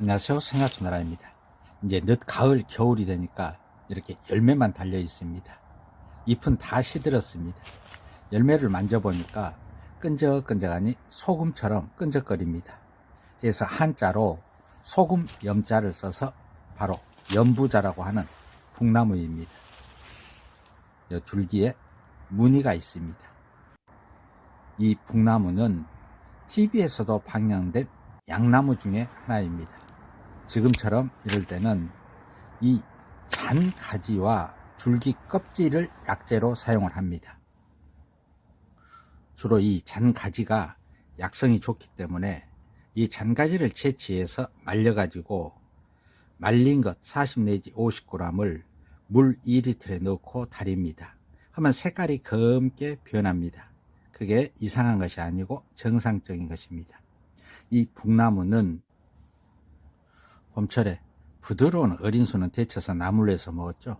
안녕하세요. 생야초나라입니다. 이제 늦 가을, 겨울이 되니까 이렇게 열매만 달려 있습니다. 잎은 다 시들었습니다. 열매를 만져보니까 끈적끈적하니 소금처럼 끈적거립니다. 그래서 한자로 소금 염자를 써서 바로 연부자라고 하는 북나무입니다. 이 줄기에 무늬가 있습니다. 이 북나무는 TV에서도 방영된 양나무 중에 하나입니다. 지금처럼 이럴 때는 이 잔 가지와 줄기 껍질을 약재로 사용을 합니다. 주로 이 잔 가지가 약성이 좋기 때문에 이 잔가지를 채취해서 말려가지고 말린 것 40 내지 50g을 물 2리터에 넣고 달입니다. 하면 색깔이 검게 변합니다. 그게 이상한 것이 아니고 정상적인 것입니다. 이 북나무는 봄철에 부드러운 어린 수는 데쳐서 나물로 해서 먹었죠.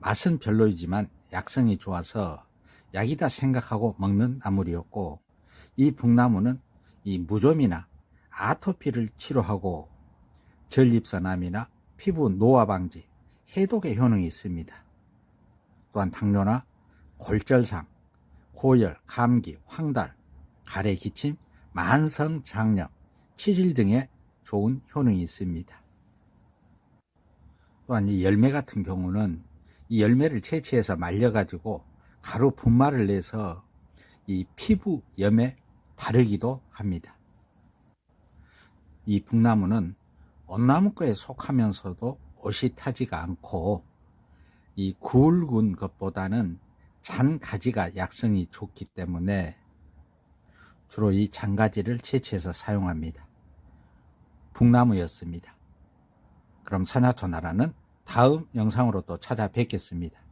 맛은 별로이지만 약성이 좋아서 약이다 생각하고 먹는 나물이었고 이 북나무는 이 무좀이나 아토피를 치료하고 전립선암이나 피부 노화 방지, 해독의 효능이 있습니다. 또한 당뇨나 골절상, 고열, 감기, 황달, 가래 기침, 만성 장염, 치질 등에 좋은 효능이 있습니다. 또한 이 열매 같은 경우는 이 열매를 채취해서 말려가지고 가루 분말을 내서 이 피부 염에 바르기도 합니다. 이 북나무는 온나무과에 속하면서도 옷이 타지가 않고 이 굵은 것보다는 잔 가지가 약성이 좋기 때문에 주로 이 잔가지를 채취해서 사용합니다. 북나무였습니다. 그럼 산야초 나라는 다음 영상으로 또 찾아뵙겠습니다.